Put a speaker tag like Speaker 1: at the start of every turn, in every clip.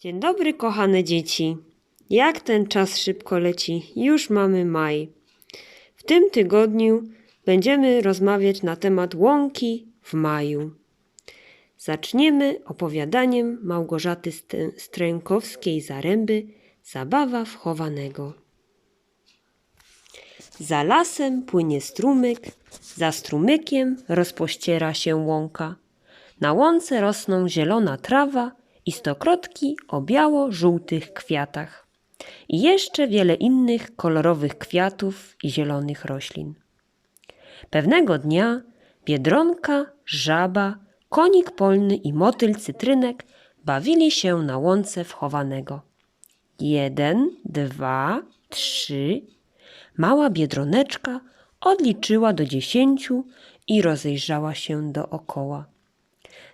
Speaker 1: Dzień dobry, kochane dzieci. Jak ten czas szybko leci? Już mamy maj. W tym tygodniu będziemy rozmawiać na temat łąki w maju. Zaczniemy opowiadaniem Małgorzaty St- Strękowskiej-Zaręby Zabawa wchowanego. Za lasem płynie strumyk, za strumykiem rozpościera się łąka. Na łące rosną zielona trawa i stokrotki o biało-żółtych kwiatach. I jeszcze wiele innych kolorowych kwiatów i zielonych roślin. Pewnego dnia biedronka, żaba, konik polny i motyl cytrynek bawili się na łące wchowanego. Jeden, dwa, trzy. Mała biedroneczka odliczyła do dziesięciu i rozejrzała się dookoła.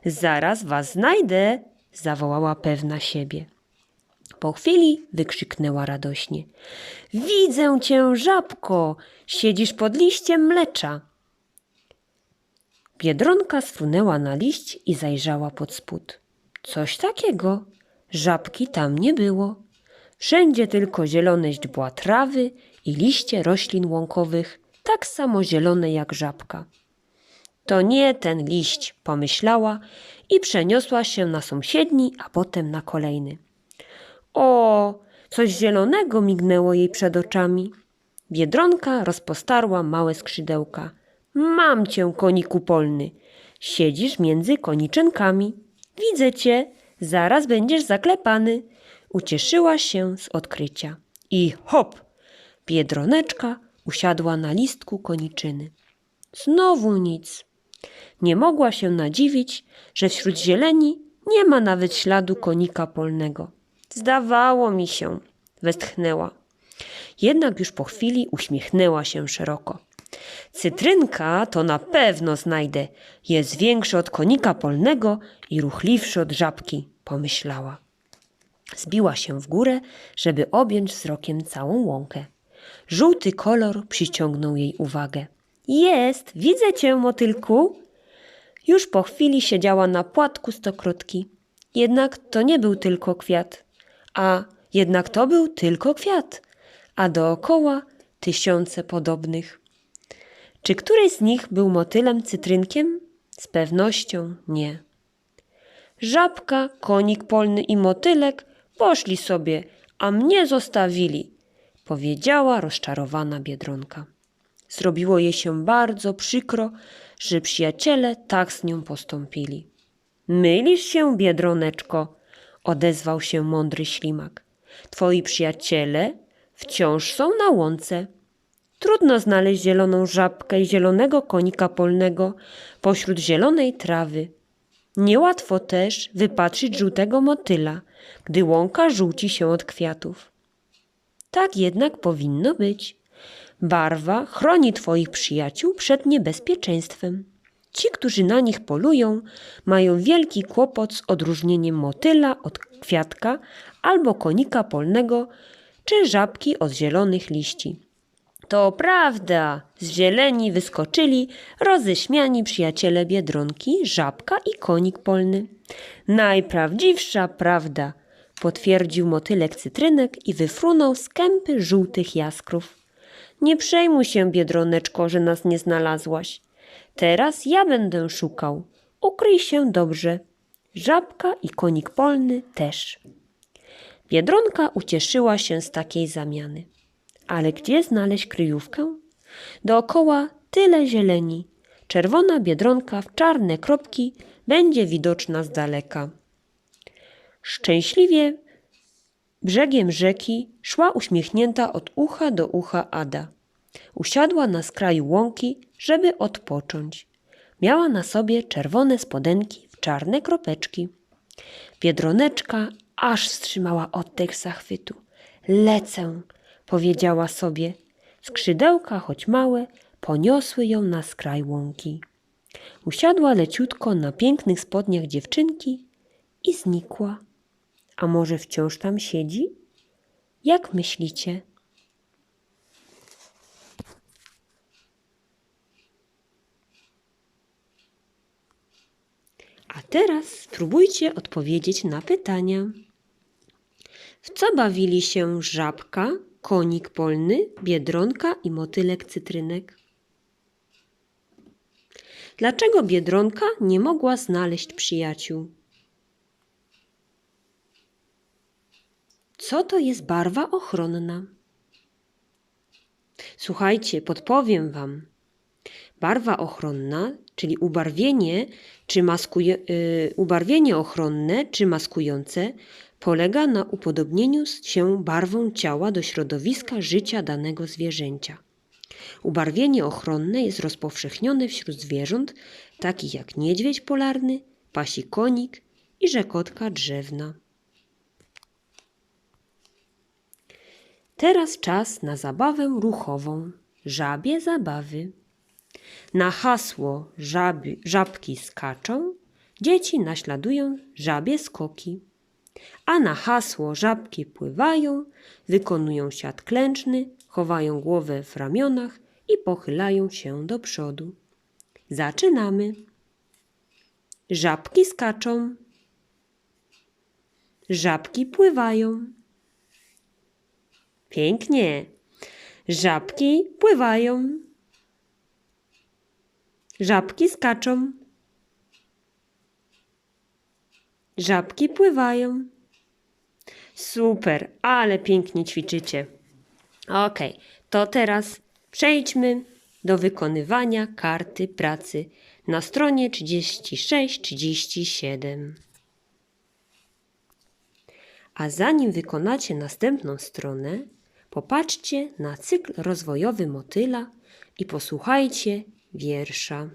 Speaker 1: Zaraz was znajdę, zawołała pewna siebie. Po chwili wykrzyknęła radośnie: Widzę cię, żabko! Siedzisz pod liściem mlecza. Biedronka sfrunęła na liść i zajrzała pod spód. Coś takiego. Żabki tam nie było. Wszędzie tylko zielone źdźbła trawy i liście roślin łąkowych, tak samo zielone jak żabka. To nie ten liść, pomyślała i przeniosła się na sąsiedni, a potem na kolejny. O, coś zielonego mignęło jej przed oczami. Biedronka rozpostarła małe skrzydełka. Mam cię, koniku polny. Siedzisz między koniczynkami. Widzę cię, zaraz będziesz zaklepany. Ucieszyła się z odkrycia. I hop! Biedroneczka usiadła na listku koniczyny. Znowu nic. Nie mogła się nadziwić, że wśród zieleni nie ma nawet śladu konika polnego. Zdawało mi się, westchnęła. Jednak już po chwili uśmiechnęła się szeroko. Cytrynka to na pewno znajdę. Jest większy od konika polnego i ruchliwszy od żabki, pomyślała. Zbiła się w górę, żeby objąć wzrokiem całą łąkę. Żółty kolor przyciągnął jej uwagę. Jest, widzę cię, motylku. Już po chwili siedziała na płatku stokrotki. Jednak to nie był tylko kwiat, a jednak to był tylko kwiat, a dookoła tysiące podobnych. Czy któryś z nich był motylem cytrynkiem? Z pewnością nie. Żabka, konik polny i motylek poszli sobie, a mnie zostawili, powiedziała rozczarowana biedronka. Zrobiło jej się bardzo przykro, że przyjaciele tak z nią postąpili. Mylisz się, biedroneczko, odezwał się mądry ślimak. Twoi przyjaciele wciąż są na łące. Trudno znaleźć zieloną żabkę i zielonego konika polnego pośród zielonej trawy. Niełatwo też wypatrzyć żółtego motyla, gdy łąka żółci się od kwiatów. Tak jednak powinno być. Barwa chroni Twoich przyjaciół przed niebezpieczeństwem. Ci, którzy na nich polują, mają wielki kłopot z odróżnieniem motyla od kwiatka albo konika polnego, czy żabki od zielonych liści. To prawda, zieleni wyskoczyli roześmiani przyjaciele biedronki, żabka i konik polny. Najprawdziwsza prawda, potwierdził motylek cytrynek i wyfrunął z kępy żółtych jaskrów. Nie przejmuj się, biedroneczko, że nas nie znalazłaś. Teraz ja będę szukał. Ukryj się dobrze. Żabka i konik polny też. Biedronka ucieszyła się z takiej zamiany. Ale gdzie znaleźć kryjówkę? Dookoła tyle zieleni. Czerwona biedronka w czarne kropki będzie widoczna z daleka. Szczęśliwie brzegiem rzeki szła uśmiechnięta od ucha do ucha Ada. Usiadła na skraju łąki, żeby odpocząć. Miała na sobie czerwone spodenki w czarne kropeczki. Biedroneczka aż wstrzymała oddech zachwytu. Lecę, powiedziała sobie. Skrzydełka, choć małe, poniosły ją na skraj łąki. Usiadła leciutko na pięknych spodniach dziewczynki i znikła. A może wciąż tam siedzi? Jak myślicie? A teraz spróbujcie odpowiedzieć na pytania. W co bawili się żabka, konik polny, biedronka i motylek cytrynek? Dlaczego biedronka nie mogła znaleźć przyjaciół? Co to jest barwa ochronna? Słuchajcie, podpowiem Wam. Barwa ochronna, czyli ubarwienie, czy maskuje, yy, ubarwienie ochronne czy maskujące, polega na upodobnieniu się barwą ciała do środowiska życia danego zwierzęcia. Ubarwienie ochronne jest rozpowszechnione wśród zwierząt, takich jak niedźwiedź polarny, pasi konik i rzekotka drzewna. Teraz czas na zabawę ruchową, żabie zabawy. Na hasło żaby, żabki skaczą, dzieci naśladują żabie skoki. A na hasło żabki pływają, wykonują siat klęczny, chowają głowę w ramionach i pochylają się do przodu. Zaczynamy. Żabki skaczą. Żabki pływają. Pięknie. Żabki pływają. Żabki skaczą. Żabki pływają. Super, ale pięknie ćwiczycie. Ok, to teraz przejdźmy do wykonywania karty pracy na stronie 36-37. A zanim wykonacie następną stronę, popatrzcie na cykl rozwojowy motyla i posłuchajcie wiersza.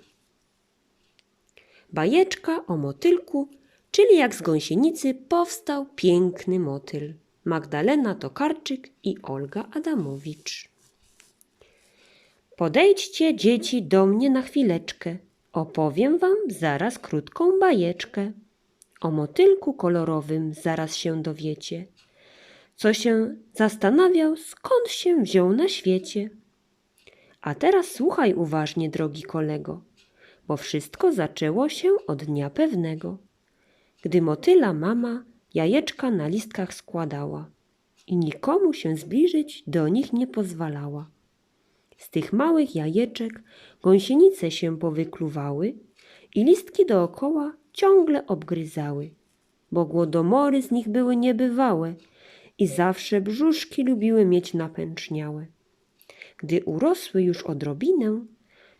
Speaker 1: Bajeczka o motylku, czyli jak z gąsienicy powstał piękny motyl. Magdalena Tokarczyk i Olga Adamowicz. Podejdźcie, dzieci, do mnie na chwileczkę. Opowiem wam zaraz krótką bajeczkę. O motylku kolorowym zaraz się dowiecie, co się zastanawiał, skąd się wziął na świecie. A teraz słuchaj uważnie, drogi kolego, bo wszystko zaczęło się od dnia pewnego, gdy motyla mama jajeczka na listkach składała i nikomu się zbliżyć do nich nie pozwalała. Z tych małych jajeczek gąsienice się powykluwały i listki dookoła ciągle obgryzały, bo głodomory z nich były niebywałe i zawsze brzuszki lubiły mieć napęczniałe. Gdy urosły już odrobinę,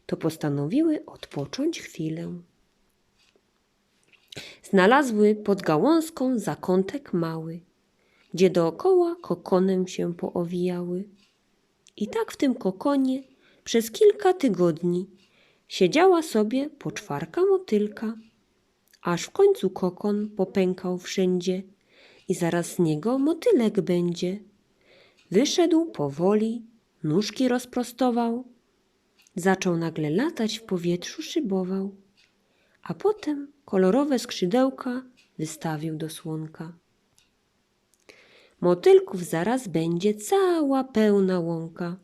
Speaker 1: to postanowiły odpocząć chwilę. Znalazły pod gałązką zakątek mały, gdzie dookoła kokonem się poowijały. I tak w tym kokonie przez kilka tygodni siedziała sobie poczwarka motylka, aż w końcu kokon popękał wszędzie i zaraz z niego motylek będzie. Wyszedł powoli, nóżki rozprostował, zaczął nagle latać w powietrzu, szybował, a potem kolorowe skrzydełka wystawił do słonka. Motylków zaraz będzie cała pełna łąka.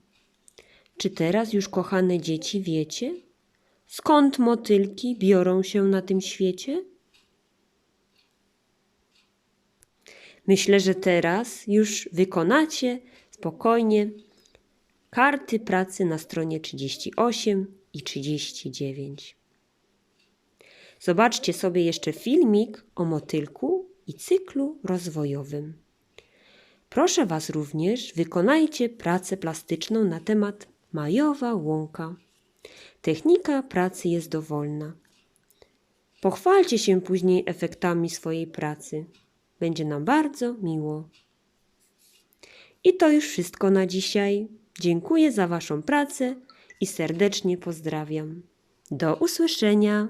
Speaker 1: Czy teraz już, kochane dzieci, wiecie, skąd motylki biorą się na tym świecie? Myślę, że teraz już wykonacie spokojnie karty pracy na stronie 38 i 39. Zobaczcie sobie jeszcze filmik o motylku i cyklu rozwojowym. Proszę Was również, wykonajcie pracę plastyczną na temat majowa łąka. Technika pracy jest dowolna. Pochwalcie się później efektami swojej pracy. Będzie nam bardzo miło. I to już wszystko na dzisiaj. Dziękuję za Waszą pracę i serdecznie pozdrawiam. Do usłyszenia.